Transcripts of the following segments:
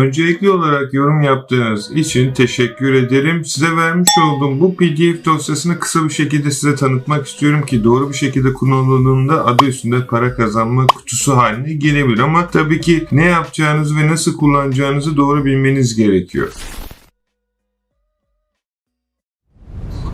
Öncelikli olarak yorum yaptığınız için teşekkür ederim. Size vermiş olduğum bu PDF dosyasını kısa bir şekilde size tanıtmak istiyorum ki doğru bir şekilde kullanıldığında adı üstünde para kazanma kutusu haline gelebilir. Ama tabii ki ne yapacağınızı ve nasıl kullanacağınızı doğru bilmeniz gerekiyor.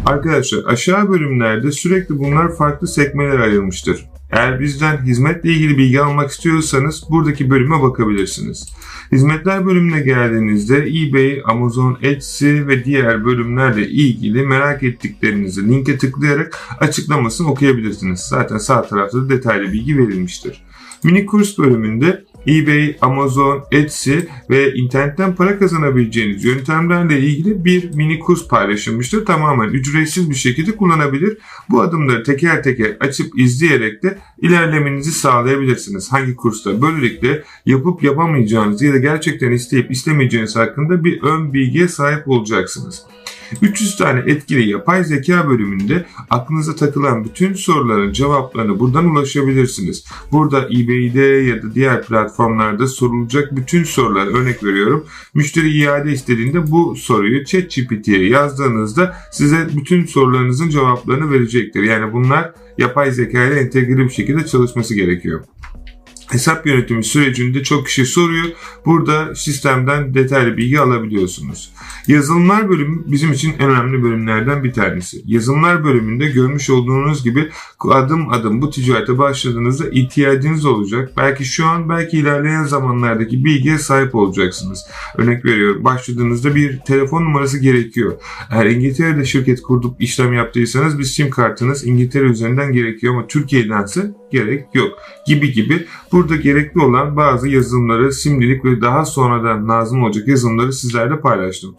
Arkadaşlar aşağı bölümlerde sürekli bunlar farklı sekmeler ayrılmıştır. Eğer bizden hizmetle ilgili bilgi almak istiyorsanız buradaki bölüme bakabilirsiniz. Hizmetler bölümüne geldiğinizde eBay, Amazon, Etsy ve diğer bölümlerle ilgili merak ettiklerinizi linke tıklayarak açıklamasını okuyabilirsiniz. Zaten sağ tarafta da detaylı bilgi verilmiştir. Mini kurs bölümünde eBay, Amazon, Etsy ve internetten para kazanabileceğiniz yöntemlerle ilgili bir mini kurs paylaşılmıştır. Tamamen ücretsiz bir şekilde kullanabilir. Bu adımları teker teker açıp izleyerek de ilerlemenizi sağlayabilirsiniz. Hangi kursta? Böylelikle yapıp yapamayacağınız ya da gerçekten isteyip istemeyeceğiniz hakkında bir ön bilgiye sahip olacaksınız. 300 tane etkili yapay zeka bölümünde aklınıza takılan bütün soruların cevaplarını buradan ulaşabilirsiniz. Burada eBay'de ya da diğer platformlarda sorulacak bütün sorular örnek veriyorum. Müşteri iade istediğinde bu soruyu ChatGPT'ye yazdığınızda size bütün sorularınızın cevaplarını verecektir. Yani bunlar yapay zeka ile entegre bir şekilde çalışması gerekiyor hesap yönetimi sürecinde çok kişi soruyor. Burada sistemden detaylı bilgi alabiliyorsunuz. Yazılımlar bölümü bizim için en önemli bölümlerden bir tanesi. Yazılımlar bölümünde görmüş olduğunuz gibi adım adım bu ticarete başladığınızda ihtiyacınız olacak. Belki şu an belki ilerleyen zamanlardaki bilgiye sahip olacaksınız. Örnek veriyorum başladığınızda bir telefon numarası gerekiyor. Eğer İngiltere'de şirket kurup işlem yaptıysanız bir sim kartınız İngiltere üzerinden gerekiyor ama Türkiye'dense gerek yok gibi gibi burada gerekli olan bazı yazılımları simlilik ve daha sonradan lazım olacak yazılımları sizlerle paylaştım.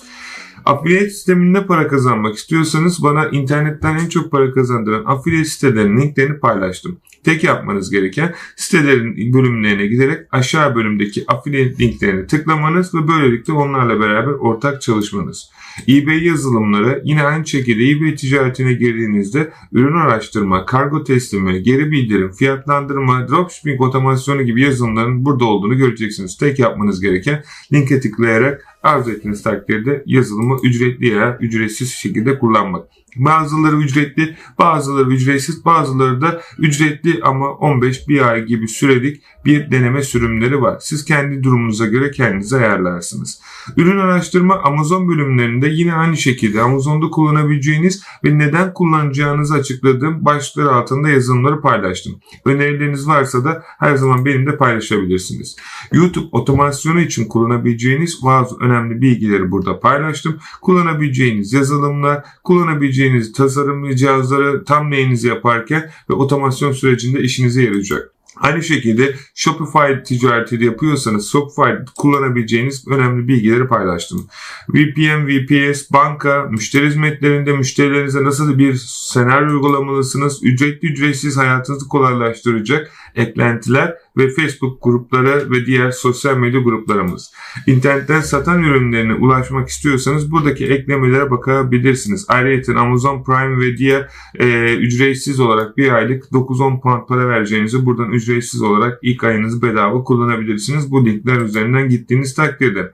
Affiliate sisteminde para kazanmak istiyorsanız bana internetten en çok para kazandıran affiliate sitelerinin linklerini paylaştım. Tek yapmanız gereken sitelerin bölümlerine giderek aşağı bölümdeki affiliate linklerini tıklamanız ve böylelikle onlarla beraber ortak çalışmanız. eBay yazılımları yine aynı şekilde eBay ticaretine girdiğinizde ürün araştırma, kargo teslimi, geri bildirim, fiyatlandırma, dropshipping otomasyonu gibi yazılımların burada olduğunu göreceksiniz. Tek yapmanız gereken linke tıklayarak arzu ettiğiniz takdirde yazılımı ücretli ya ücretsiz şekilde kullanmak. Bazıları ücretli, bazıları ücretsiz, bazıları da ücretli ama 15 bir ay gibi sürelik bir deneme sürümleri var. Siz kendi durumunuza göre kendinizi ayarlarsınız. Ürün araştırma Amazon bölümlerinde yine aynı şekilde Amazon'da kullanabileceğiniz ve neden kullanacağınızı açıkladığım başlıklar altında yazılımları paylaştım. Önerileriniz varsa da her zaman benimle paylaşabilirsiniz. YouTube otomasyonu için kullanabileceğiniz bazı önemli bilgileri burada paylaştım. Kullanabileceğiniz yazılımlar, kullanabileceğiniz tasarımlı cihazları tam neyinizi yaparken ve otomasyon sürecinde işinize yarayacak. Aynı şekilde Shopify ticareti yapıyorsanız Shopify kullanabileceğiniz önemli bilgileri paylaştım. VPN, VPS, banka, müşteri hizmetlerinde müşterilerinize nasıl bir senaryo uygulamalısınız, ücretli ücretsiz hayatınızı kolaylaştıracak eklentiler ve Facebook grupları ve diğer sosyal medya gruplarımız. İnternetten satan ürünlerine ulaşmak istiyorsanız buradaki eklemelere bakabilirsiniz. Ayrıca Amazon Prime ve diğer e, ücretsiz olarak bir aylık 9-10 pound para vereceğinizi buradan ücretsiz olarak ilk ayınızı bedava kullanabilirsiniz. Bu linkler üzerinden gittiğiniz takdirde.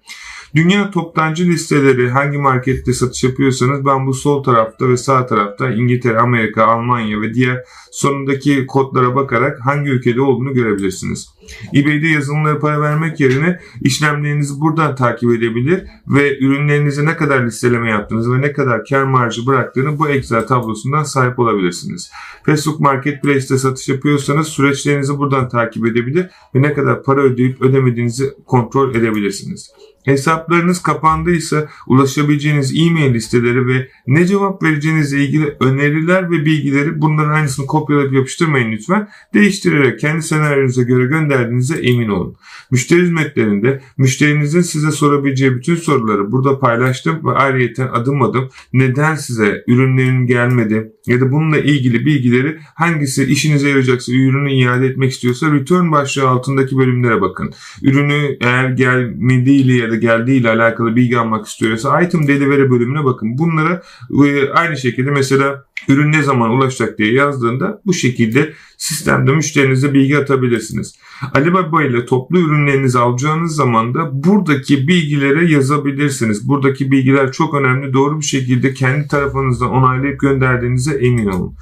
Dünya toptancı listeleri hangi markette satış yapıyorsanız ben bu sol tarafta ve sağ tarafta İngiltere, Amerika, Almanya ve diğer sonundaki kodlara bakarak hangi ülkede olduğunu görebilirsiniz. eBay'de yazılımlara para vermek yerine işlemlerinizi buradan takip edebilir ve ürünlerinize ne kadar listeleme yaptığınızı ve ne kadar kar marjı bıraktığını bu Excel tablosundan sahip olabilirsiniz. Facebook Marketplace'te satış yapıyorsanız süreçlerinizi buradan takip edebilir ve ne kadar para ödeyip ödemediğinizi kontrol edebilirsiniz. Hesaplarınız kapandıysa ulaşabileceğiniz e-mail listeleri ve ne cevap vereceğinizle ilgili öneriler ve bilgileri bunların aynısını kopyalayıp yapıştırmayın lütfen. Değiştirerek kendi senaryonuza göre gönderdiğinize emin olun. Müşteri hizmetlerinde müşterinizin size sorabileceği bütün soruları burada paylaştım ve ayrıca adım adım neden size ürünlerin gelmedi, ya da bununla ilgili bilgileri hangisi işinize yarayacaksa ürünü iade etmek istiyorsa return başlığı altındaki bölümlere bakın. Ürünü eğer gelmediğiyle ya da geldiğiyle alakalı bilgi almak istiyorsa item delivery bölümüne bakın. Bunlara e, aynı şekilde mesela ürün ne zaman ulaşacak diye yazdığında bu şekilde sistemde müşterinize bilgi atabilirsiniz. Alibaba ile toplu ürünlerinizi alacağınız zaman da buradaki bilgilere yazabilirsiniz. Buradaki bilgiler çok önemli. Doğru bir şekilde kendi tarafınızdan onaylayıp gönderdiğinize emin olun.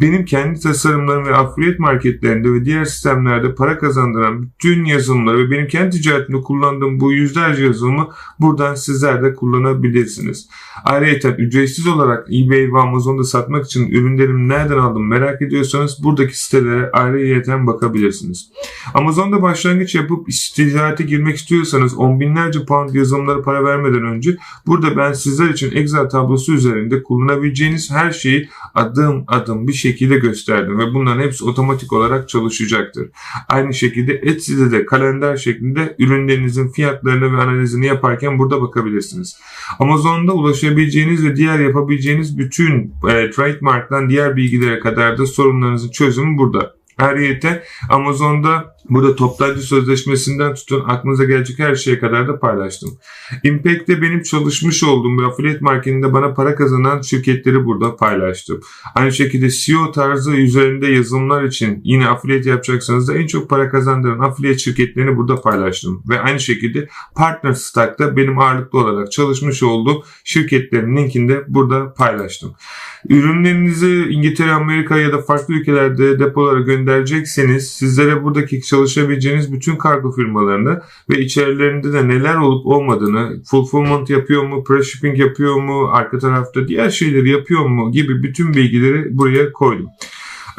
Benim kendi tasarımlarım ve affiliate marketlerinde ve diğer sistemlerde para kazandıran bütün yazılımları ve benim kendi ticaretimde kullandığım bu yüzlerce yazılımı buradan sizler de kullanabilirsiniz. Ayrıca ücretsiz olarak eBay ve Amazon'da satmak için ürünlerimi nereden aldım merak ediyorsanız buradaki sitelere ayrıyeten bakabilirsiniz. Amazon'da başlangıç yapıp ticarete girmek istiyorsanız on binlerce pound yazılımlara para vermeden önce burada ben sizler için Excel tablosu üzerinde kullanabileceğiniz her şeyi adım adım bir şekilde gösterdim ve bunların hepsi otomatik olarak çalışacaktır. Aynı şekilde Etsy'de de kalender şeklinde ürünlerinizin fiyatlarını ve analizini yaparken burada bakabilirsiniz. Amazon'da ulaşabileceğiniz ve diğer yapabileceğiniz bütün e, trademark'tan diğer bilgilere kadar da sorunlarınızın çözümü burada. Ayrıca Amazon'da burada toptancı sözleşmesinden tutun aklınıza gelecek her şeye kadar da paylaştım. Impact'te benim çalışmış olduğum bir affiliate marketinde bana para kazanan şirketleri burada paylaştım. Aynı şekilde SEO tarzı üzerinde yazılımlar için yine affiliate yapacaksanız da en çok para kazandıran affiliate şirketlerini burada paylaştım. Ve aynı şekilde Partner Stack'ta benim ağırlıklı olarak çalışmış olduğum şirketlerin linkini de burada paylaştım. Ürünlerinizi İngiltere, Amerika ya da farklı ülkelerde depolara gönderecekseniz sizlere buradaki çalışabileceğiniz bütün kargo firmalarını ve içerilerinde de neler olup olmadığını, fulfillment yapıyor mu, pre-shipping yapıyor mu, arka tarafta diğer şeyleri yapıyor mu gibi bütün bilgileri buraya koydum.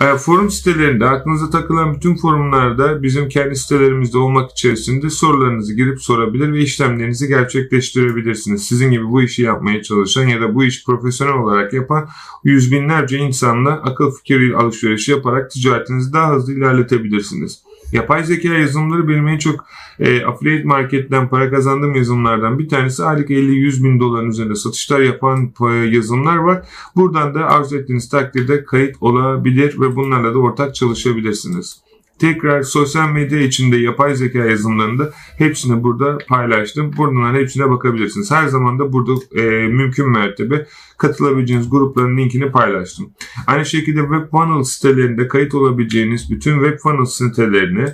E, forum sitelerinde aklınıza takılan bütün forumlarda bizim kendi sitelerimizde olmak içerisinde sorularınızı girip sorabilir ve işlemlerinizi gerçekleştirebilirsiniz. Sizin gibi bu işi yapmaya çalışan ya da bu iş profesyonel olarak yapan yüz binlerce insanla akıl fikir alışverişi yaparak ticaretinizi daha hızlı ilerletebilirsiniz. Yapay zeka yazılımları benim en çok e, affiliate marketten para kazandığım yazılımlardan bir tanesi. Aylık 50-100 bin doların üzerinde satışlar yapan e, yazılımlar var. Buradan da arzu ettiğiniz takdirde kayıt olabilir ve bunlarla da ortak çalışabilirsiniz. Tekrar sosyal medya içinde yapay zeka yazılımlarında hepsini burada paylaştım. Buradan hepsine bakabilirsiniz. Her zaman da burada e, mümkün mertebe katılabileceğiniz grupların linkini paylaştım. Aynı şekilde WebFunnel sitelerinde kayıt olabileceğiniz bütün WebFunnel sitelerini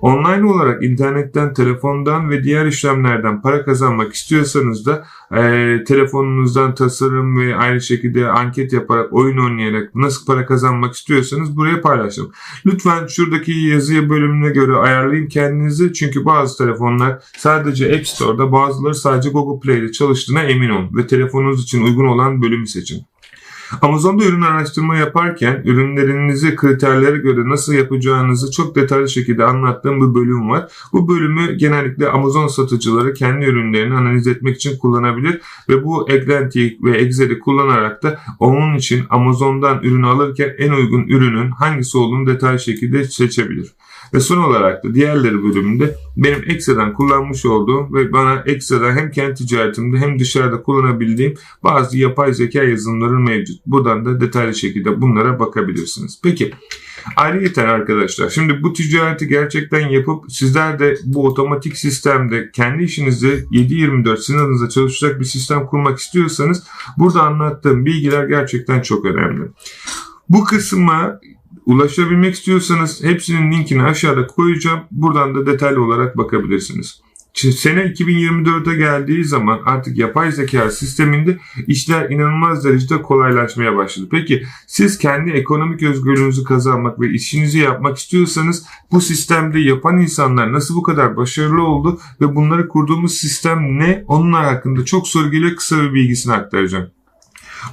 Online olarak internetten, telefondan ve diğer işlemlerden para kazanmak istiyorsanız da e, telefonunuzdan tasarım ve aynı şekilde anket yaparak, oyun oynayarak nasıl para kazanmak istiyorsanız buraya paylaşın. Lütfen şuradaki yazıya bölümüne göre ayarlayın kendinizi. Çünkü bazı telefonlar sadece App Store'da bazıları sadece Google Play'de çalıştığına emin olun ve telefonunuz için uygun olan bölümü seçin. Amazon'da ürün araştırma yaparken ürünlerinizi kriterlere göre nasıl yapacağınızı çok detaylı şekilde anlattığım bir bölüm var. Bu bölümü genellikle Amazon satıcıları kendi ürünlerini analiz etmek için kullanabilir ve bu eklentiyi ve Excel'i kullanarak da onun için Amazon'dan ürün alırken en uygun ürünün hangisi olduğunu detaylı şekilde seçebilir. Ve son olarak da diğerleri bölümünde benim ekstradan kullanmış olduğum ve bana ekstradan hem kendi ticaretimde hem dışarıda kullanabildiğim bazı yapay zeka yazılımları mevcut. Buradan da detaylı şekilde bunlara bakabilirsiniz. Peki Ayrıca arkadaşlar şimdi bu ticareti gerçekten yapıp sizler de bu otomatik sistemde kendi işinizi 7-24 sizin çalışacak bir sistem kurmak istiyorsanız burada anlattığım bilgiler gerçekten çok önemli. Bu kısma Ulaşabilmek istiyorsanız hepsinin linkini aşağıda koyacağım. Buradan da detaylı olarak bakabilirsiniz. Sene 2024'e geldiği zaman artık yapay zeka sisteminde işler inanılmaz derecede kolaylaşmaya başladı. Peki siz kendi ekonomik özgürlüğünüzü kazanmak ve işinizi yapmak istiyorsanız bu sistemde yapan insanlar nasıl bu kadar başarılı oldu ve bunları kurduğumuz sistem ne? Onlar hakkında çok soru geliyor kısa bir bilgisini aktaracağım.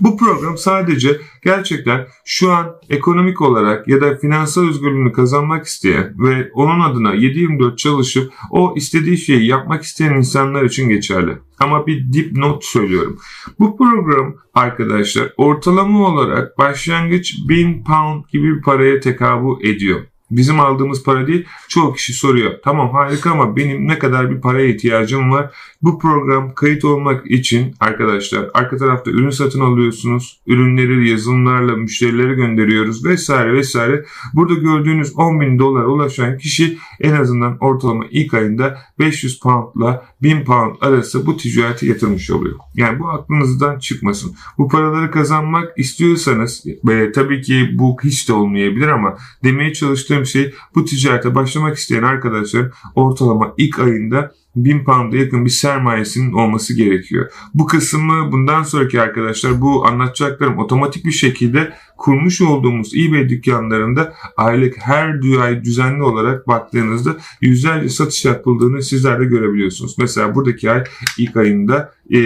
Bu program sadece gerçekten şu an ekonomik olarak ya da finansal özgürlüğünü kazanmak isteyen ve onun adına 7-24 çalışıp o istediği şeyi yapmak isteyen insanlar için geçerli. Ama bir dipnot söylüyorum. Bu program arkadaşlar ortalama olarak başlangıç 1000 pound gibi bir paraya tekabül ediyor. Bizim aldığımız para değil. Çoğu kişi soruyor. Tamam harika ama benim ne kadar bir paraya ihtiyacım var? Bu program kayıt olmak için arkadaşlar arka tarafta ürün satın alıyorsunuz. Ürünleri yazılımlarla müşterilere gönderiyoruz vesaire vesaire. Burada gördüğünüz 10 bin dolar ulaşan kişi en azından ortalama ilk ayında 500 poundla 1000 pound arası bu ticareti yatırmış oluyor. Yani bu aklınızdan çıkmasın. Bu paraları kazanmak istiyorsanız e, tabii ki bu hiç de olmayabilir ama demeye çalıştığım şey bu ticarete başlamak isteyen arkadaşlar ortalama ilk ayında 1000 pound'a yakın bir sermayesinin olması gerekiyor. Bu kısmı bundan sonraki arkadaşlar bu anlatacaklarım otomatik bir şekilde kurmuş olduğumuz eBay dükkanlarında aylık her ay düzenli olarak baktığınızda yüzlerce satış yapıldığını sizler de görebiliyorsunuz. Mesela buradaki ay ilk ayında e,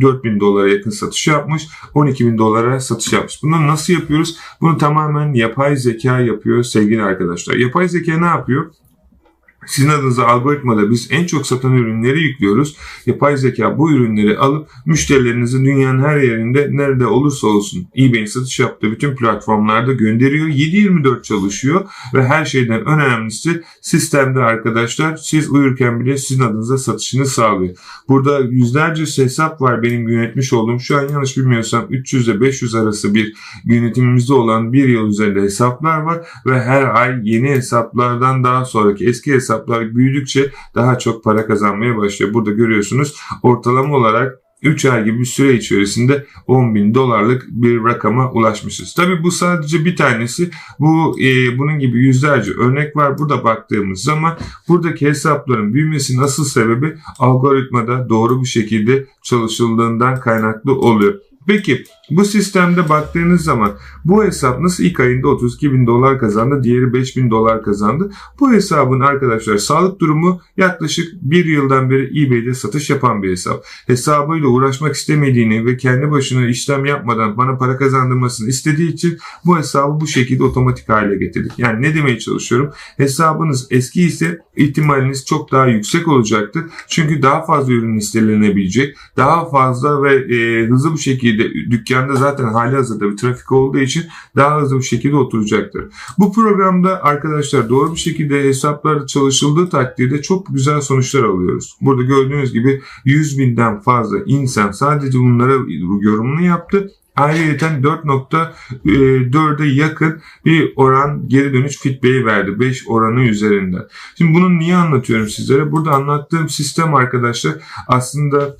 4000 dolara yakın satış yapmış, 12 bin dolara satış yapmış. Bunu nasıl yapıyoruz? Bunu tamamen yapay zeka yapıyor sevgili arkadaşlar. Yapay zeka ne yapıyor? Sizin adınıza algoritmada biz en çok satan ürünleri yüklüyoruz. Yapay zeka bu ürünleri alıp müşterilerinizin dünyanın her yerinde nerede olursa olsun eBay'in satış yaptığı bütün platformlarda gönderiyor. 7-24 çalışıyor ve her şeyden önemlisi sistemde arkadaşlar siz uyurken bile sizin adınıza satışını sağlıyor. Burada yüzlerce hesap var benim yönetmiş olduğum. Şu an yanlış bilmiyorsam 300 ile 500 arası bir yönetimimizde olan bir yıl üzerinde hesaplar var ve her ay yeni hesaplardan daha sonraki eski hesap hesaplar büyüdükçe daha çok para kazanmaya başlıyor. Burada görüyorsunuz ortalama olarak 3 ay gibi bir süre içerisinde 10 bin dolarlık bir rakama ulaşmışız. Tabi bu sadece bir tanesi. Bu e, Bunun gibi yüzlerce örnek var. Burada baktığımız zaman buradaki hesapların büyümesinin asıl sebebi algoritmada doğru bir şekilde çalışıldığından kaynaklı oluyor. Peki bu sistemde baktığınız zaman bu hesap nasıl ilk ayında 32 bin dolar kazandı, diğeri 5 bin dolar kazandı. Bu hesabın arkadaşlar sağlık durumu yaklaşık bir yıldan beri eBay'de satış yapan bir hesap. Hesabıyla uğraşmak istemediğini ve kendi başına işlem yapmadan bana para kazandırmasını istediği için bu hesabı bu şekilde otomatik hale getirdik. Yani ne demeye çalışıyorum? Hesabınız eski ise ihtimaliniz çok daha yüksek olacaktır. Çünkü daha fazla ürün listelenebilecek, daha fazla ve e, hızlı bir şekilde dükkan dükkanda zaten hali hazırda bir trafik olduğu için daha hızlı bir şekilde oturacaktır. Bu programda arkadaşlar doğru bir şekilde hesaplar çalışıldığı takdirde çok güzel sonuçlar alıyoruz. Burada gördüğünüz gibi 100 binden fazla insan sadece bunlara yorumunu yaptı Ayrıca 4.4'e yakın bir oran geri dönüş feedback'i verdi. 5 oranı üzerinden. Şimdi bunu niye anlatıyorum sizlere? Burada anlattığım sistem arkadaşlar aslında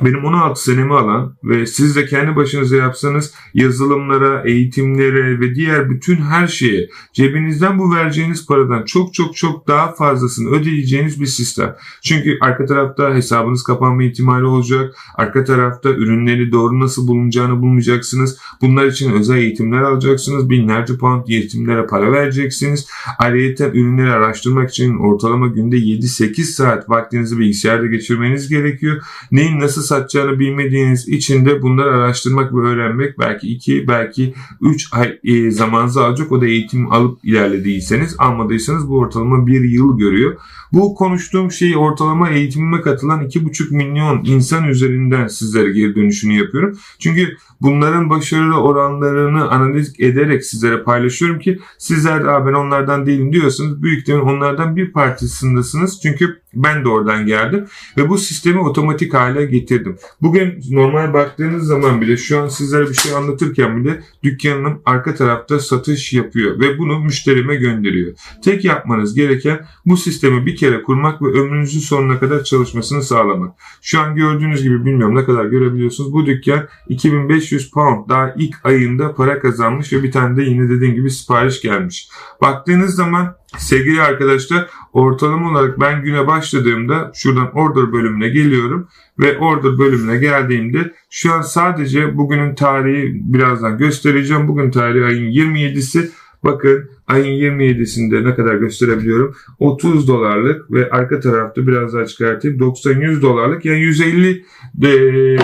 benim 16 senemi alan ve siz de kendi başınıza yapsanız yazılımlara, eğitimlere ve diğer bütün her şeye cebinizden bu vereceğiniz paradan çok çok çok daha fazlasını ödeyeceğiniz bir sistem. Çünkü arka tarafta hesabınız kapanma ihtimali olacak. Arka tarafta ürünleri doğru nasıl bulunacağını bulmayacaksınız. Bunlar için özel eğitimler alacaksınız. Binlerce pound eğitimlere para vereceksiniz. Ayrıca ürünleri araştırmak için ortalama günde 7-8 saat vaktinizi bilgisayarda geçirmeniz gerekiyor. Neyin nasıl nasıl satacağını bilmediğiniz için de bunları araştırmak ve öğrenmek belki 2 belki 3 ay e, zamanınızı alacak. O da eğitim alıp ilerlediyseniz almadıysanız bu ortalama 1 yıl görüyor. Bu konuştuğum şey ortalama eğitimime katılan 2,5 milyon insan üzerinden sizlere geri dönüşünü yapıyorum. Çünkü bunların başarılı oranlarını analiz ederek sizlere paylaşıyorum ki sizler de ben onlardan değilim diyorsanız büyük ihtimalle onlardan bir partisindesiniz. Çünkü ben de oradan geldim ve bu sistemi otomatik hale getirdim. Bugün normal baktığınız zaman bile şu an sizlere bir şey anlatırken bile dükkanım arka tarafta satış yapıyor ve bunu müşterime gönderiyor. Tek yapmanız gereken bu sistemi bir kere kurmak ve ömrünüzün sonuna kadar çalışmasını sağlamak. Şu an gördüğünüz gibi bilmiyorum ne kadar görebiliyorsunuz. Bu dükkan 2500 pound daha ilk ayında para kazanmış ve bir tane de yine dediğim gibi sipariş gelmiş. Baktığınız zaman Sevgili arkadaşlar ortalama olarak ben güne başladığımda şuradan order bölümüne geliyorum ve order bölümüne geldiğimde şu an sadece bugünün tarihi birazdan göstereceğim. Bugün tarihi ayın 27'si Bakın ayın 27'sinde ne kadar gösterebiliyorum. 30 dolarlık ve arka tarafta biraz daha çıkartayım. 90-100 dolarlık yani 150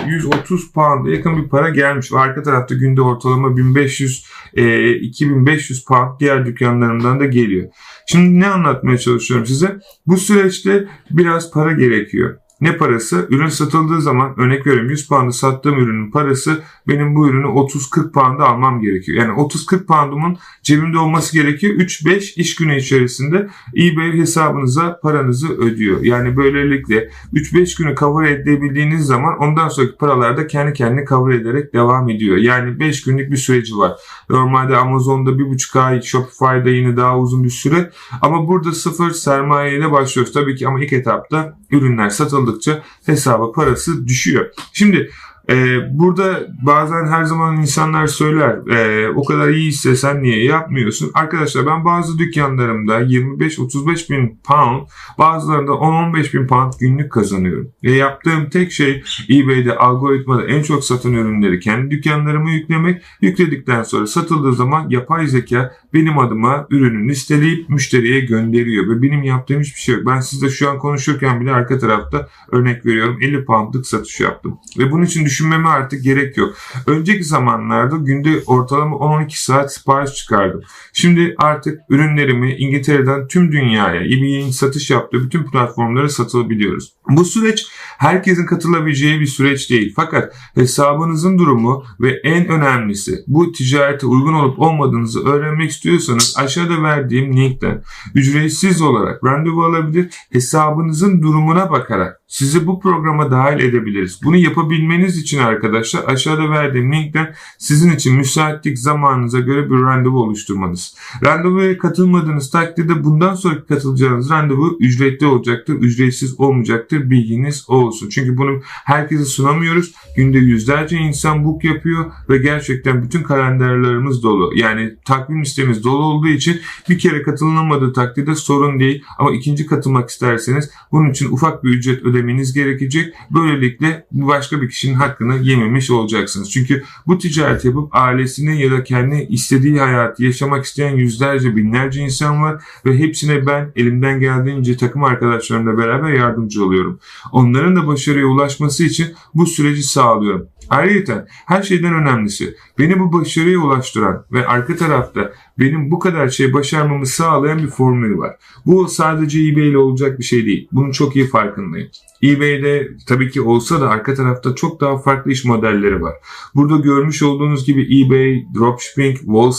130 pound yakın bir para gelmiş. Ve arka tarafta günde ortalama 1500 2500 pound diğer dükkanlarımdan da geliyor. Şimdi ne anlatmaya çalışıyorum size? Bu süreçte biraz para gerekiyor. Ne parası? Ürün satıldığı zaman örnek veriyorum 100 pound'a sattığım ürünün parası benim bu ürünü 30-40 pound'a almam gerekiyor. Yani 30-40 pound'umun cebimde olması gerekiyor. 3-5 iş günü içerisinde eBay hesabınıza paranızı ödüyor. Yani böylelikle 3-5 günü cover edebildiğiniz zaman ondan sonraki paralar da kendi kendine cover ederek devam ediyor. Yani 5 günlük bir süreci var. Normalde Amazon'da 1,5 ay, Shopify'da yine daha uzun bir süre. Ama burada sıfır sermaye ile başlıyoruz. Tabii ki ama ilk etapta ürünler satıldıkça hesaba parası düşüyor. Şimdi ee, burada bazen her zaman insanlar söyler e, o kadar iyi ise sen niye yapmıyorsun? Arkadaşlar ben bazı dükkanlarımda 25-35 bin pound bazılarında 10-15 bin pound günlük kazanıyorum. Ve yaptığım tek şey eBay'de algoritmada en çok satan ürünleri kendi dükkanlarıma yüklemek. Yükledikten sonra satıldığı zaman yapay zeka benim adıma ürünü listeleyip müşteriye gönderiyor. Ve benim yaptığım hiçbir şey yok. Ben sizle şu an konuşurken bile arka tarafta örnek veriyorum 50 poundlık satış yaptım. Ve bunun için düşünmeme artık gerek yok. Önceki zamanlarda günde ortalama 10-12 saat sipariş çıkardım. Şimdi artık ürünlerimi İngiltere'den tüm dünyaya eBay'in satış yaptığı bütün platformlara satılabiliyoruz. Bu süreç herkesin katılabileceği bir süreç değil. Fakat hesabınızın durumu ve en önemlisi bu ticarete uygun olup olmadığınızı öğrenmek istiyorsanız aşağıda verdiğim linkten ücretsiz olarak randevu alabilir, hesabınızın durumuna bakarak sizi bu programa dahil edebiliriz. Bunu yapabilmeniz için arkadaşlar aşağıda verdiğim linkten sizin için müsaitlik zamanınıza göre bir randevu oluşturmanız. Randevuya katılmadığınız takdirde bundan sonraki katılacağınız randevu ücretli olacaktır, ücretsiz olmayacaktır. Bilginiz olsun. Çünkü bunu herkese sunamıyoruz. Günde yüzlerce insan book yapıyor ve gerçekten bütün kalenderlerimiz dolu. Yani takvim listemiz dolu olduğu için bir kere katılınamadığı takdirde sorun değil. Ama ikinci katılmak isterseniz bunun için ufak bir ücret ödemeniz ödemeniz gerekecek. Böylelikle başka bir kişinin hakkını yememiş olacaksınız. Çünkü bu ticaret yapıp ailesini ya da kendi istediği hayatı yaşamak isteyen yüzlerce binlerce insan var ve hepsine ben elimden geldiğince takım arkadaşlarımla beraber yardımcı oluyorum. Onların da başarıya ulaşması için bu süreci sağlıyorum. Ayrıca her şeyden önemlisi beni bu başarıya ulaştıran ve arka tarafta benim bu kadar şey başarmamı sağlayan bir formül var. Bu sadece eBay ile olacak bir şey değil. Bunun çok iyi farkındayım. eBay'de tabii ki olsa da arka tarafta çok daha farklı iş modelleri var. Burada görmüş olduğunuz gibi eBay, Dropshipping, Wall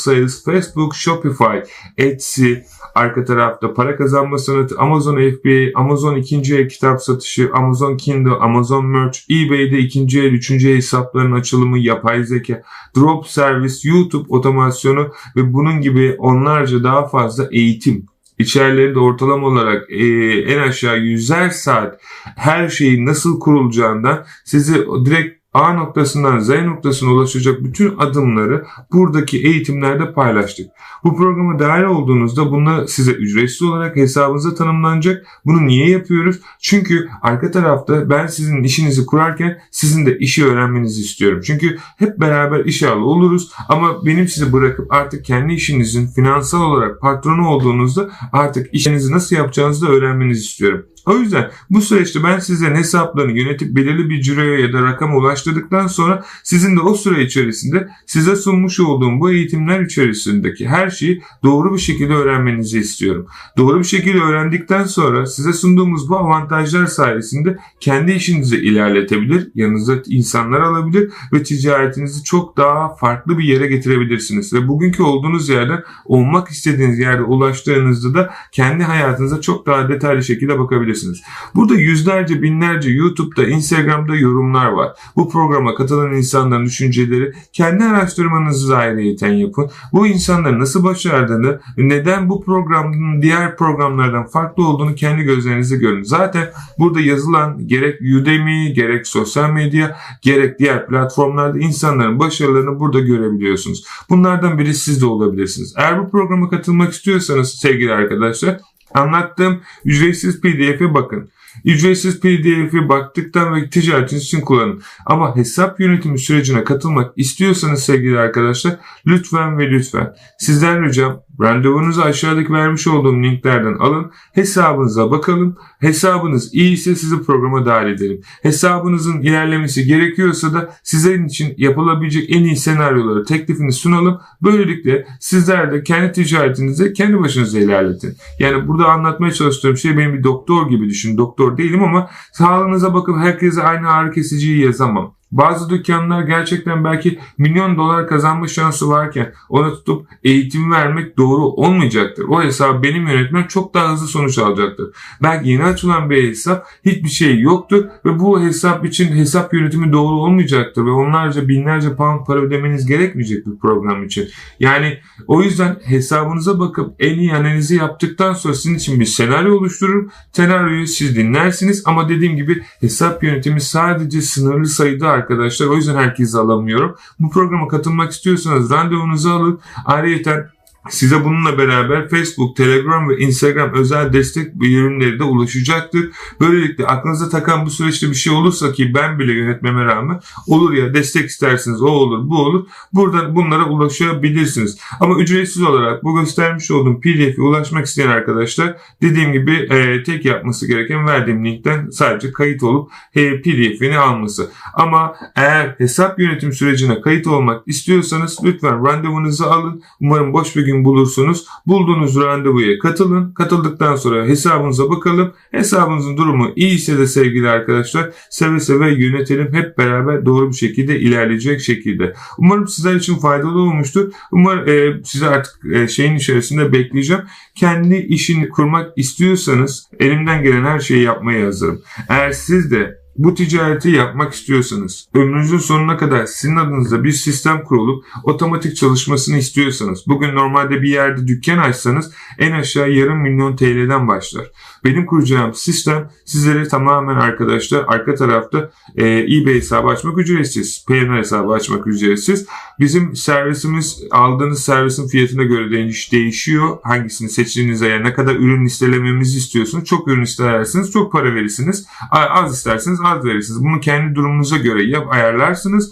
Facebook, Shopify, Etsy, arka tarafta para kazanma sanatı, Amazon FBA, Amazon ikinci el kitap satışı, Amazon Kindle, Amazon Merch, eBay'de ikinci el, üçüncü el hesapların açılımı, yapay zeka, drop servis, YouTube otomasyonu ve bunun gibi onlarca daha fazla eğitim İçerilerinde ortalama olarak e, en aşağı yüzer saat her şeyin nasıl kurulacağından sizi direkt A noktasından Z noktasına ulaşacak bütün adımları buradaki eğitimlerde paylaştık. Bu programa dahil olduğunuzda bunlar size ücretsiz olarak hesabınıza tanımlanacak. Bunu niye yapıyoruz? Çünkü arka tarafta ben sizin işinizi kurarken sizin de işi öğrenmenizi istiyorum. Çünkü hep beraber iş alı oluruz ama benim sizi bırakıp artık kendi işinizin finansal olarak patronu olduğunuzda artık işinizi nasıl yapacağınızı da öğrenmenizi istiyorum. O yüzden bu süreçte ben sizlerin hesaplarını yönetip belirli bir ciroya ya da rakama ulaştırdıktan sonra sizin de o süre içerisinde size sunmuş olduğum bu eğitimler içerisindeki her şeyi doğru bir şekilde öğrenmenizi istiyorum. Doğru bir şekilde öğrendikten sonra size sunduğumuz bu avantajlar sayesinde kendi işinizi ilerletebilir, yanınıza insanlar alabilir ve ticaretinizi çok daha farklı bir yere getirebilirsiniz. Ve bugünkü olduğunuz yerden olmak istediğiniz yerde ulaştığınızda da kendi hayatınıza çok daha detaylı şekilde bakabilirsiniz. Burada yüzlerce binlerce YouTube'da, Instagram'da yorumlar var. Bu programa katılan insanların düşünceleri kendi araştırmanızı ayrıyeten yapın. Bu insanların nasıl başardığını neden bu programın diğer programlardan farklı olduğunu kendi gözlerinizle görün. Zaten burada yazılan gerek Udemy, gerek sosyal medya, gerek diğer platformlarda insanların başarılarını burada görebiliyorsunuz. Bunlardan biri siz de olabilirsiniz. Eğer bu programa katılmak istiyorsanız sevgili arkadaşlar Anlattığım ücretsiz pdf'e bakın. Ücretsiz pdf'i baktıktan ve ticaretiniz için kullanın. Ama hesap yönetimi sürecine katılmak istiyorsanız sevgili arkadaşlar lütfen ve lütfen sizden ricam randevunuzu aşağıdaki vermiş olduğum linklerden alın. Hesabınıza bakalım. Hesabınız iyi ise sizi programa dahil edelim. Hesabınızın ilerlemesi gerekiyorsa da sizin için yapılabilecek en iyi senaryoları teklifini sunalım. Böylelikle sizler de kendi ticaretinizi kendi başınıza ilerletin. Yani burada anlatmaya çalıştığım şey benim bir doktor gibi düşün. Doktor değilim ama sağlığınıza bakıp herkese aynı ağrı kesiciyi yazamam. Bazı dükkanlar gerçekten belki milyon dolar kazanma şansı varken ona tutup eğitim vermek doğru olmayacaktır. O hesabı benim yönetmem çok daha hızlı sonuç alacaktır. Belki yeni açılan bir hesap hiçbir şey yoktur ve bu hesap için hesap yönetimi doğru olmayacaktır ve onlarca binlerce pound para ödemeniz gerekmeyecek bir program için. Yani o yüzden hesabınıza bakıp en iyi analizi yaptıktan sonra sizin için bir senaryo oluştururum. Senaryoyu siz dinlersiniz ama dediğim gibi hesap yönetimi sadece sınırlı sayıda arkadaşlar. O yüzden herkesi alamıyorum. Bu programa katılmak istiyorsanız randevunuzu alın. Ayrıca Size bununla beraber Facebook, Telegram ve Instagram özel destek ürünleri de ulaşacaktır. Böylelikle aklınıza takan bu süreçte bir şey olursa ki ben bile yönetmeme rağmen olur ya destek isterseniz o olur bu olur. Buradan bunlara ulaşabilirsiniz. Ama ücretsiz olarak bu göstermiş olduğum pdf'e ulaşmak isteyen arkadaşlar dediğim gibi e, tek yapması gereken verdiğim linkten sadece kayıt olup e, pdf'ini alması. Ama eğer hesap yönetim sürecine kayıt olmak istiyorsanız lütfen randevunuzu alın. Umarım boş bir gün bulursunuz. Bulduğunuz randevuya katılın. Katıldıktan sonra hesabınıza bakalım. Hesabınızın durumu iyi ise de sevgili arkadaşlar seve seve yönetelim. Hep beraber doğru bir şekilde ilerleyecek şekilde. Umarım sizler için faydalı olmuştur. Umarım e, size artık e, şeyin içerisinde bekleyeceğim. Kendi işini kurmak istiyorsanız elimden gelen her şeyi yapmaya hazırım. Eğer siz de bu ticareti yapmak istiyorsanız, ömrünüzün sonuna kadar sizin adınıza bir sistem kurulup otomatik çalışmasını istiyorsanız, bugün normalde bir yerde dükkan açsanız en aşağı yarım milyon TL'den başlar. Benim kuracağım sistem sizlere tamamen arkadaşlar arka tarafta e, eBay hesabı açmak ücretsiz, PNR hesabı açmak ücretsiz. Bizim servisimiz aldığınız servisin fiyatına göre değiş, değişiyor. Hangisini seçtiğinize ya ne kadar ürün listelememizi istiyorsunuz. Çok ürün isterseniz çok para verirsiniz. Az isterseniz az verirsiniz. Bunu kendi durumunuza göre yap ayarlarsınız.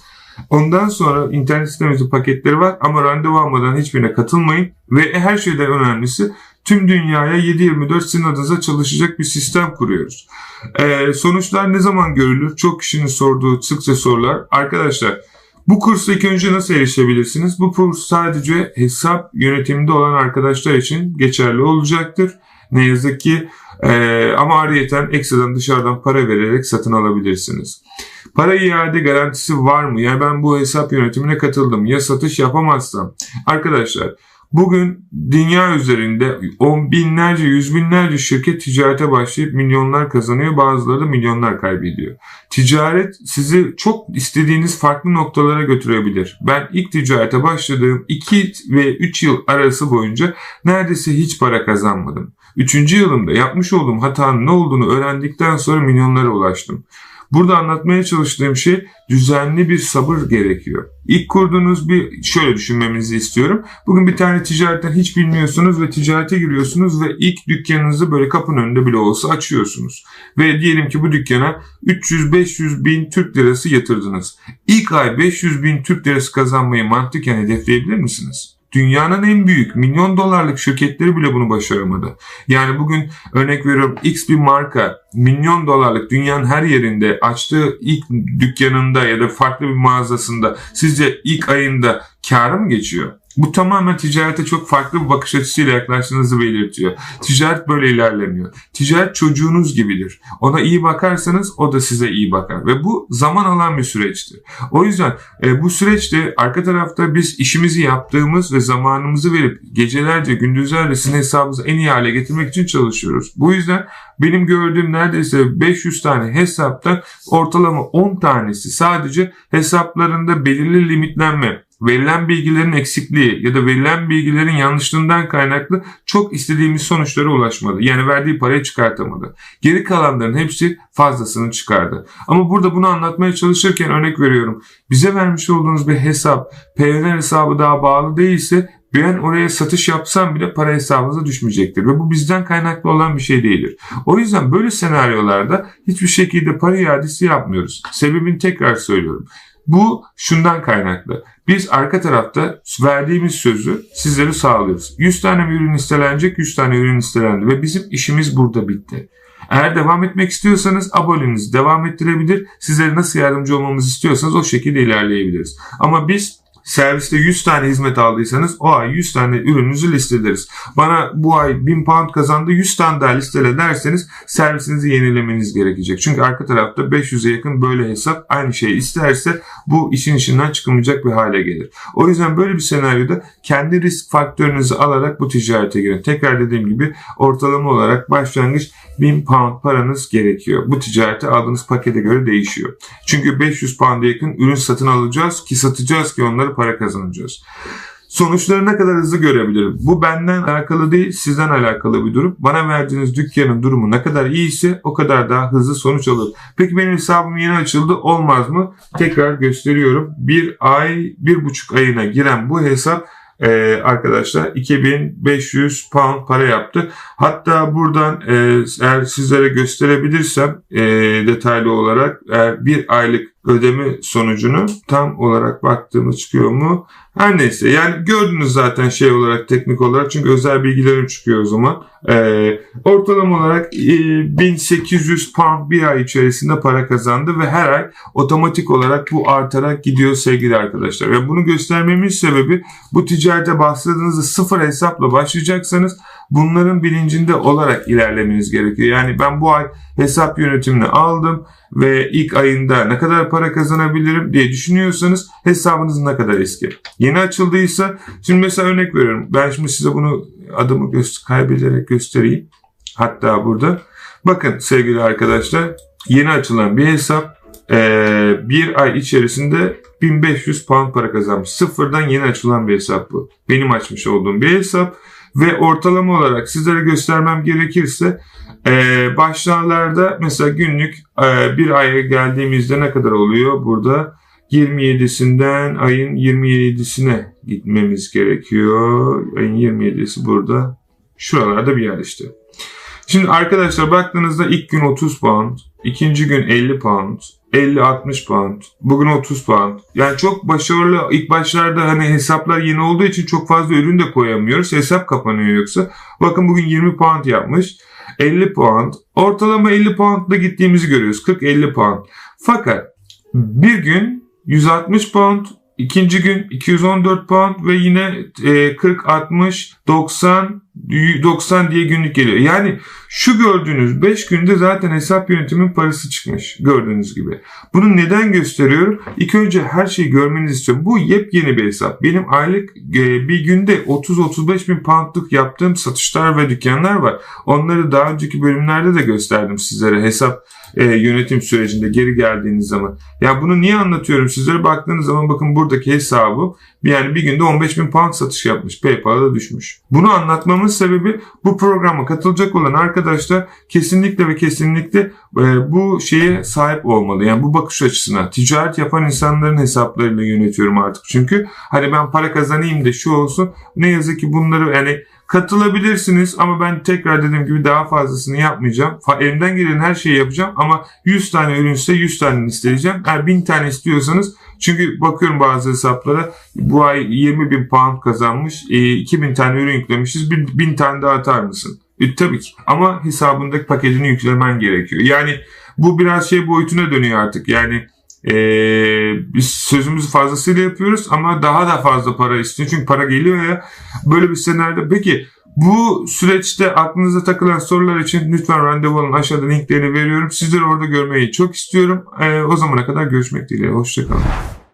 Ondan sonra internet sitemizde paketleri var ama randevu almadan hiçbirine katılmayın. Ve her şeyden önemlisi tüm dünyaya 7-24 sizin çalışacak bir sistem kuruyoruz. Ee, sonuçlar ne zaman görülür? Çok kişinin sorduğu sıkça sorular. Arkadaşlar bu kursa ilk önce nasıl erişebilirsiniz? Bu kurs sadece hesap yönetiminde olan arkadaşlar için geçerli olacaktır. Ne yazık ki ee, ama ayrıyeten ekstradan dışarıdan para vererek satın alabilirsiniz. Para iade garantisi var mı? Yani ben bu hesap yönetimine katıldım. Ya satış yapamazsam? Arkadaşlar Bugün dünya üzerinde on binlerce, yüz binlerce şirket ticarete başlayıp milyonlar kazanıyor. Bazıları da milyonlar kaybediyor. Ticaret sizi çok istediğiniz farklı noktalara götürebilir. Ben ilk ticarete başladığım 2 ve 3 yıl arası boyunca neredeyse hiç para kazanmadım. Üçüncü yılımda yapmış olduğum hatanın ne olduğunu öğrendikten sonra milyonlara ulaştım. Burada anlatmaya çalıştığım şey düzenli bir sabır gerekiyor. İlk kurduğunuz bir şöyle düşünmemizi istiyorum. Bugün bir tane ticaretten hiç bilmiyorsunuz ve ticarete giriyorsunuz ve ilk dükkanınızı böyle kapının önünde bile olsa açıyorsunuz. Ve diyelim ki bu dükkana 300-500 bin Türk lirası yatırdınız. İlk ay 500 bin Türk lirası kazanmayı mantıken hedefleyebilir misiniz? Dünyanın en büyük milyon dolarlık şirketleri bile bunu başaramadı. Yani bugün örnek veriyorum X bir marka milyon dolarlık dünyanın her yerinde açtığı ilk dükkanında ya da farklı bir mağazasında sizce ilk ayında kâra mı geçiyor? Bu tamamen ticarete çok farklı bir bakış açısıyla yaklaştığınızı belirtiyor. Ticaret böyle ilerlemiyor. Ticaret çocuğunuz gibidir. Ona iyi bakarsanız o da size iyi bakar. Ve bu zaman alan bir süreçtir. O yüzden e, bu süreçte arka tarafta biz işimizi yaptığımız ve zamanımızı verip gecelerce gündüzlerle sizin hesabınızı en iyi hale getirmek için çalışıyoruz. Bu yüzden benim gördüğüm neredeyse 500 tane hesapta ortalama 10 tanesi sadece hesaplarında belirli limitlenme verilen bilgilerin eksikliği ya da verilen bilgilerin yanlışlığından kaynaklı çok istediğimiz sonuçlara ulaşmadı. Yani verdiği parayı çıkartamadı. Geri kalanların hepsi fazlasını çıkardı. Ama burada bunu anlatmaya çalışırken örnek veriyorum. Bize vermiş olduğunuz bir hesap, PNL hesabı daha bağlı değilse ben oraya satış yapsam bile para hesabınıza düşmeyecektir. Ve bu bizden kaynaklı olan bir şey değildir. O yüzden böyle senaryolarda hiçbir şekilde para iadesi yapmıyoruz. Sebebini tekrar söylüyorum. Bu şundan kaynaklı. Biz arka tarafta verdiğimiz sözü sizlere sağlıyoruz. 100 tane ürün istelenecek, 100 tane ürün istelendi ve bizim işimiz burada bitti. Eğer devam etmek istiyorsanız abonenizi devam ettirebilir. Sizlere nasıl yardımcı olmamızı istiyorsanız o şekilde ilerleyebiliriz. Ama biz serviste 100 tane hizmet aldıysanız o ay 100 tane ürününüzü listeleriz. Bana bu ay 1000 pound kazandı 100 tane daha listele derseniz servisinizi yenilemeniz gerekecek. Çünkü arka tarafta 500'e yakın böyle hesap aynı şeyi isterse bu işin içinden çıkılmayacak bir hale gelir. O yüzden böyle bir senaryoda kendi risk faktörünüzü alarak bu ticarete girin. Tekrar dediğim gibi ortalama olarak başlangıç 1000 pound paranız gerekiyor. Bu ticarete aldığınız pakete göre değişiyor. Çünkü 500 pound'a yakın ürün satın alacağız ki satacağız ki onları para kazanacağız. Sonuçları ne kadar hızlı görebilirim? Bu benden alakalı değil, sizden alakalı bir durum. Bana verdiğiniz dükkanın durumu ne kadar iyiyse o kadar daha hızlı sonuç alır. Peki benim hesabım yeni açıldı, olmaz mı? Tekrar gösteriyorum. Bir ay, bir buçuk ayına giren bu hesap e, arkadaşlar 2500 pound para yaptı. Hatta buradan e, eğer sizlere gösterebilirsem e, detaylı olarak eğer bir aylık ödeme sonucunu tam olarak baktığımız çıkıyor mu? Her neyse yani gördünüz zaten şey olarak teknik olarak çünkü özel bilgilerim çıkıyor o zaman. Ee, ortalama olarak e, 1800 pound bir ay içerisinde para kazandı ve her ay otomatik olarak bu artarak gidiyor sevgili arkadaşlar. Ve bunu göstermemin sebebi bu ticarete başladığınızda sıfır hesapla başlayacaksanız bunların bilincinde olarak ilerlemeniz gerekiyor. Yani ben bu ay hesap yönetimini aldım ve ilk ayında ne kadar para kazanabilirim diye düşünüyorsanız hesabınız ne kadar eski. Yeni açıldıysa şimdi mesela örnek veriyorum. Ben şimdi size bunu adımı gö- kaybederek göstereyim. Hatta burada. Bakın sevgili arkadaşlar yeni açılan bir hesap ee, bir ay içerisinde 1500 pound para kazanmış. Sıfırdan yeni açılan bir hesap bu. Benim açmış olduğum bir hesap. Ve ortalama olarak sizlere göstermem gerekirse e, başlarlarda mesela günlük e, bir aya geldiğimizde ne kadar oluyor? Burada 27'sinden ayın 27'sine gitmemiz gerekiyor. Ayın 27'si burada. Şuralarda bir yer işte. Şimdi arkadaşlar baktığınızda ilk gün 30 pound, ikinci gün 50 pound, 50-60 pound, bugün 30 pound. Yani çok başarılı ilk başlarda hani hesaplar yeni olduğu için çok fazla ürün de koyamıyoruz. Hesap kapanıyor yoksa. Bakın bugün 20 pound yapmış. 50 pound. Ortalama 50 poundla gittiğimizi görüyoruz. 40-50 pound. Fakat bir gün 160 pound, ikinci gün 214 pound ve yine 40, 60, 90, 90 diye günlük geliyor. Yani şu gördüğünüz 5 günde zaten hesap yönetimin parası çıkmış gördüğünüz gibi. Bunu neden gösteriyorum? İlk önce her şeyi görmenizi istiyorum. Bu yepyeni bir hesap. Benim aylık e, bir günde 30-35 bin poundluk yaptığım satışlar ve dükkanlar var. Onları daha önceki bölümlerde de gösterdim sizlere hesap e, yönetim sürecinde geri geldiğiniz zaman. Ya bunu niye anlatıyorum sizlere? Baktığınız zaman bakın buradaki hesabı yani bir günde 15 bin pound satış yapmış. PayPal'a düşmüş. Bunu anlatmamın sebebi bu programa katılacak olan arkadaşlar kesinlikle ve kesinlikle e, bu şeye sahip olmalı. Yani bu bakış açısına. Ticaret yapan insanların hesaplarıyla yönetiyorum artık. Çünkü hani ben para kazanayım da şu olsun. Ne yazık ki bunları yani Katılabilirsiniz ama ben tekrar dediğim gibi daha fazlasını yapmayacağım. Elimden gelen her şeyi yapacağım ama 100 tane ürünse 100 tane isteyeceğim. Eğer 1000 tane istiyorsanız çünkü bakıyorum bazı hesaplara bu ay 20 bin pound kazanmış, 2000 tane ürün yüklemişiz, 1000 tane daha atar mısın? E, tabii ki ama hesabındaki paketini yüklemen gerekiyor. Yani bu biraz şey boyutuna dönüyor artık. Yani ee, biz sözümüzü fazlasıyla yapıyoruz ama daha da fazla para istiyor. Çünkü para geliyor ya. Böyle bir senaryoda. Peki bu süreçte aklınıza takılan sorular için lütfen randevu alın. Aşağıda linklerini veriyorum. Sizleri orada görmeyi çok istiyorum. Ee, o zamana kadar görüşmek dileğiyle. Hoşçakalın.